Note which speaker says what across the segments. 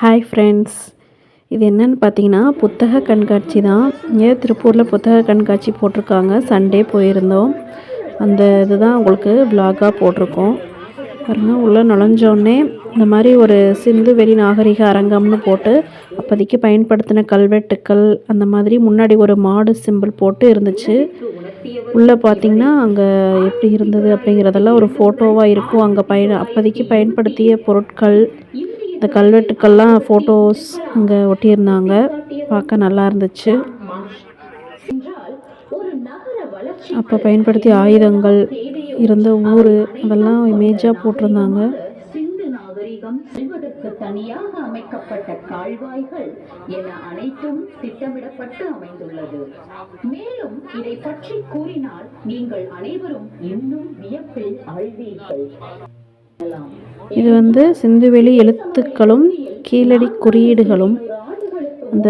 Speaker 1: Hi friends இது என்னன்னு பார்த்தீங்கன்னா புத்தக கண்காட்சி தான். இங்கே திருப்பூரில் புத்தக கண்காட்சி போட்டிருக்காங்க. சண்டே போயிருந்தோம். அந்த இதுதான் உங்களுக்கு விலாகாக போட்டிருக்கோம். பாருங்க உள்ளே நுழைஞ்சோடனே இந்த மாதிரி ஒரு சிந்து வெளி நாகரிக அரங்கம்னு போட்டு அப்போதைக்கு பயன்படுத்தின கல்வெட்டுக்கள் அந்த மாதிரி முன்னாடி ஒரு மாடு சிம்பிள் போட்டு இருந்துச்சு. உள்ளே பார்த்தீங்கன்னா அங்கே எப்படி இருந்தது அப்படிங்கிறதெல்லாம் ஒரு ஃபோட்டோவாக இருக்கும். அங்கே பயன் அப்போதைக்கு பயன்படுத்திய பொருட்கள் இந்த கல்வெட்டுக்கெல்லாம் ஃபோட்டோஸ் அங்கே ஒட்டியிருந்தாங்க. பார்க்க நல்லா இருந்துச்சு. அப்போ பயன்படுத்திய ஆயுதங்கள் இருந்த ஊர் அதெல்லாம் இமேஜாக போட்டிருந்தாங்க.
Speaker 2: செல்வதற்கு தனியாக அமைக்கப்பட்ட கால்வாய்கள் என அனைத்தும் திட்டமிடப்பட்டு அமைந்துள்ளது மேலும் இதை பற்றி கூறினால் நீங்கள் அனைவரும் இன்னும் வியப்பில் ஆழ்வீர்கள்
Speaker 1: இது வந்து சிந்துவெளி எழுத்துக்களும் கீழடி குறியீடுகளும். அந்த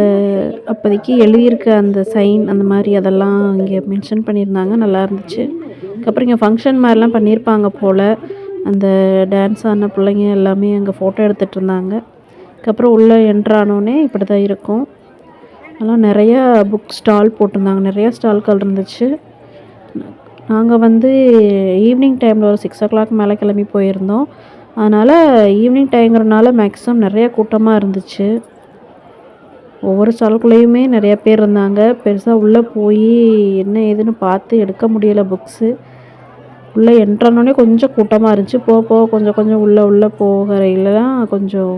Speaker 1: அப்போதைக்கு எழுதியிருக்க அந்த சைன் அந்த மாதிரி அதெல்லாம் இங்கே மென்ஷன் பண்ணியிருந்தாங்க. நல்லா இருந்துச்சு. அதுக்கப்புறம் இங்கே ஃபங்க்ஷன் மாதிரிலாம் பண்ணியிருப்பாங்க போல். அந்த டான்ஸ் ஆடின பிள்ளைங்க எல்லாமே அங்கே ஃபோட்டோ எடுத்துகிட்டு இருந்தாங்க. அதுக்கப்புறம் உள்ளே என்ட்ரானோடனே இப்படி தான் இருக்கும். அதெல்லாம் நிறையா புக் ஸ்டால் போட்டிருந்தாங்க. நிறையா ஸ்டால்கள் இருந்துச்சு. நாங்கள் வந்து ஈவினிங் டைமில் ஒரு சிக்ஸ் ஓ கிளாக் மேலே கிளம்பி போயிருந்தோம். அதனால் ஈவினிங் டைங்கிறனால மேக்ஸிமம் நிறைய கூட்டமாக இருந்துச்சு. ஒவ்வொரு ஸ்டால்குள்ளேயுமே நிறைய பேர் இருந்தாங்க. பெருசாக உள்ளே போய் என்ன ஏதுன்னு பார்த்து எடுக்க முடியலை புக்ஸு உள்ளே என்ட்ரானோடனே கொஞ்சம் கூட்டமாக இருந்துச்சு. போக போக கொஞ்சம் கொஞ்சம் உள்ளே உள்ளே போகிறையில கொஞ்சம்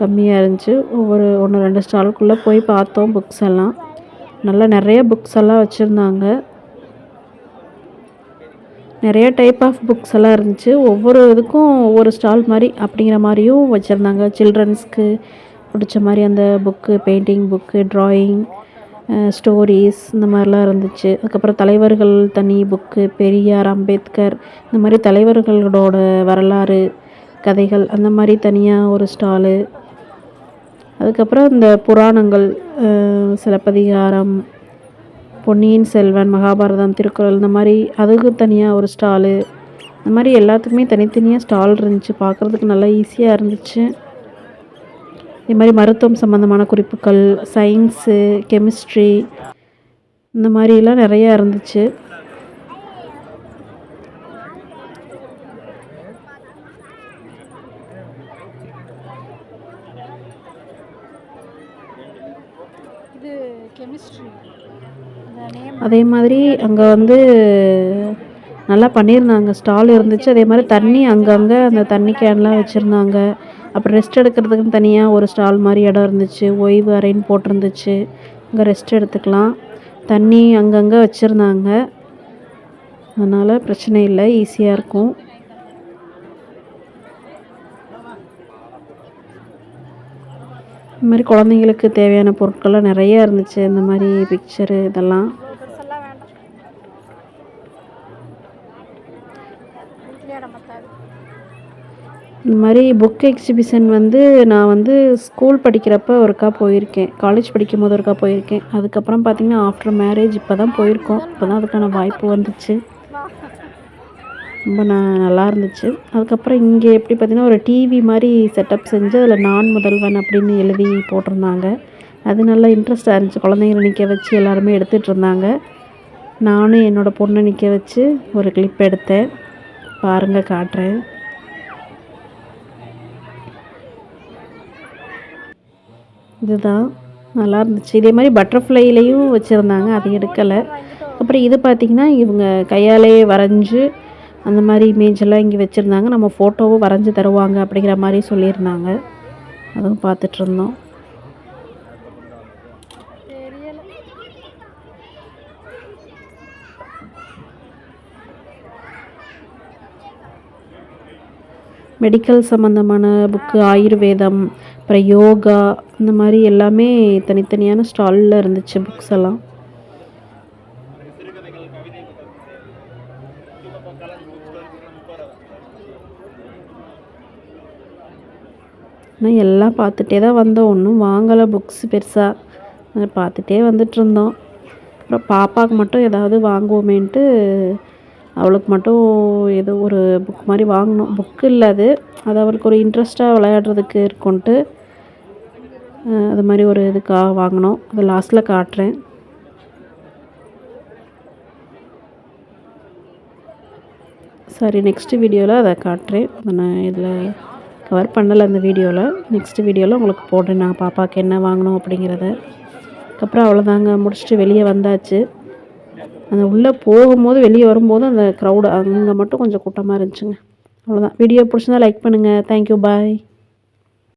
Speaker 1: கம்மியாக இருந்துச்சு. ஒவ்வொரு ஒன்று ரெண்டு ஸ்டாலுக்குள்ளே போய் பார்த்தோம் புக்ஸ் எல்லாம். நல்லா நிறைய புக்ஸ் எல்லாம் வச்சுருந்தாங்க. நிறைய டைப் ஆஃப் புக்ஸ் எல்லாம் இருந்துச்சு. ஒவ்வொரு இதுக்கும் ஒவ்வொரு ஸ்டால் மாதிரி அப்படிங்கிற மாதிரியும் வச்சுருந்தாங்க. சில்ட்ரன்ஸ்க்கு பிடிச்ச மாதிரி அந்த book painting book drawing stories இந்த மாதிரிலாம் இருந்துச்சு. அதுக்கப்புறம் தலைவர்கள் தனி புக்கு பெரியார் அம்பேத்கர் இந்த மாதிரி தலைவர்களோட வரலாறு கதைகள் அந்த மாதிரி தனியாக ஒரு ஸ்டாலு அதுக்கப்புறம் இந்த புராணங்கள் சிலப்பதிகாரம் பொன்னியின் செல்வன் மகாபாரதம் திருக்குறள் இந்த மாதிரி அதுக்கு தனியாக ஒரு ஸ்டாலு இந்த மாதிரி எல்லாத்துக்குமே தனித்தனியாக ஸ்டால் இருந்துச்சு. பார்க்குறதுக்கு நல்லா ஈஸியாக இருந்துச்சு. இது மாதிரி மருத்துவம் சம்மந்தமான குறிப்புகள் சயின்ஸு கெமிஸ்ட்ரி இந்த மாதிரிலாம் நிறையா இருந்துச்சு.
Speaker 3: இது கெமிஸ்ட்ரி
Speaker 1: அதே மாதிரி அங்கே வந்து நல்லா பண்ணியிருந்தாங்க. ஸ்டால் இருந்துச்சு. அதே மாதிரி தண்ணி அங்கங்கே அந்த தண்ணி கேன்லாம் வச்சுருந்தாங்க. அப்புறம் ரெஸ்ட் எடுக்கிறதுக்குன்னு தனியாக ஒரு ஸ்டால் மாதிரி இடம் இருந்துச்சு. ஓய்வு அறைன்னு போட்டிருந்துச்சு. அங்கே ரெஸ்ட் எடுத்துக்கலாம். தண்ணி அங்கங்கே வச்சுருந்தாங்க. அதனால் பிரச்சனை இல்லை. ஈஸியாக இருக்கும். இந்த மாதிரி குழந்தைங்களுக்கு தேவையான பொருட்கள்லாம் நிறைய இருந்துச்சு. இந்த மாதிரி பிக்சரு இதெல்லாம். இந்த மாதிரி புக் எக்ஸிபிஷன் வந்து நான் வந்து ஸ்கூல் படிக்கிறப்ப ஒருக்கா போயிருக்கேன். காலேஜ் படிக்கும் போது ஒருக்கா போயிருக்கேன். அதுக்கப்புறம் பார்த்திங்கன்னா ஆஃப்டர் மேரேஜ் இப்போ தான் போயிருக்கோம். இப்போ தான் அதுக்கான வாய்ப்பு வந்துச்சு. ரொம்ப ந நல்லா இருந்துச்சு அதுக்கப்புறம் இங்கே எப்படி பார்த்திங்கன்னா ஒரு டிவி மாதிரி செட்டப் செஞ்சு அதில் நான் முதல்வன் அப்படின்னு எழுதி போட்டிருந்தாங்க. அது நல்லா இன்ட்ரெஸ்டாக இருந்துச்சு. குழந்தைங்கள நிற்க வச்சு எல்லாருமே எடுத்துகிட்டு இருந்தாங்க. நானும் என்னோடய பொண்ணை நிற்க வச்சு ஒரு கிளிப் எடுத்தேன். பாருங்கள் காட்டுறேன். இதுதான். நல்லா இருந்துச்சு இதே மாதிரி பட்டர்ஃப்ளைலையும் வச்சுருந்தாங்க. அது எடுக்கலை. அப்புறம் இது பார்த்திங்கன்னா இவங்க கையாலே வரைஞ்சி அந்த மாதிரி இமேஜ் எல்லாம் இங்கே வச்சுருந்தாங்க. நம்ம ஃபோட்டோவும் வரைஞ்சி தருவாங்க அப்படிங்கிற மாதிரி சொல்லியிருந்தாங்க. அதுவும்
Speaker 3: பார்த்துட்ருந்தோம்.
Speaker 1: மெடிக்கல் சம்மந்தமான புக்கு ஆயுர்வேதம் அப்புறம் யோகா இந்த மாதிரி எல்லாமே தனித்தனியான ஸ்டாலில் இருந்துச்சு புக்ஸ் எல்லாம். ஆனால் எல்லாம் பார்த்துட்டே தான் வந்தோம். ஒன்றும் வாங்கலை புக்ஸ் பெருசாக பார்த்துட்டே வந்துட்டுருந்தோம் அப்புறம் பாப்பாவுக்கு மட்டும் ஏதாவது வாங்குவோமேன்ட்டு அவளுக்கு மட்டும் ஏதோ ஒரு புக் மாதிரி வாங்கினோம். புக்கு இல்லை அது. அது அவளுக்கு ஒரு இன்ட்ரெஸ்ட்டாக விளையாடுறதுக்கு இருக்கும்ன்ட்டு அது மாதிரி ஒரு இதுக்காக வாங்கினோம். அது லாஸ்ட்டில் காட்டுறேன். சரி நெக்ஸ்ட் வீடியோவில் அதை காட்டுறேன். அதை நான் இதில் கவர் பண்ணலை அந்த வீடியோவில் நெக்ஸ்ட் வீடியோவில் உங்களுக்கு போடுறேன். நான் பாப்பாவுக்கு என்ன வாங்கினோம் அப்படிங்கிறத. அதுக்கப்புறம் அவ்வளோதாங்க. முடிச்சுட்டு வெளியே வந்தாச்சு. அந்த உள்ளே போகும்போது வெளியே வரும்போது அந்த க்ரௌடு அங்கே மட்டும் கொஞ்சம் கூட்டமாக இருந்துச்சுங்க. அவ்வளோதான். வீடியோ பிடிச்சிருந்தா லைக் பண்ணுங்கள் தேங்க்யூ பாய்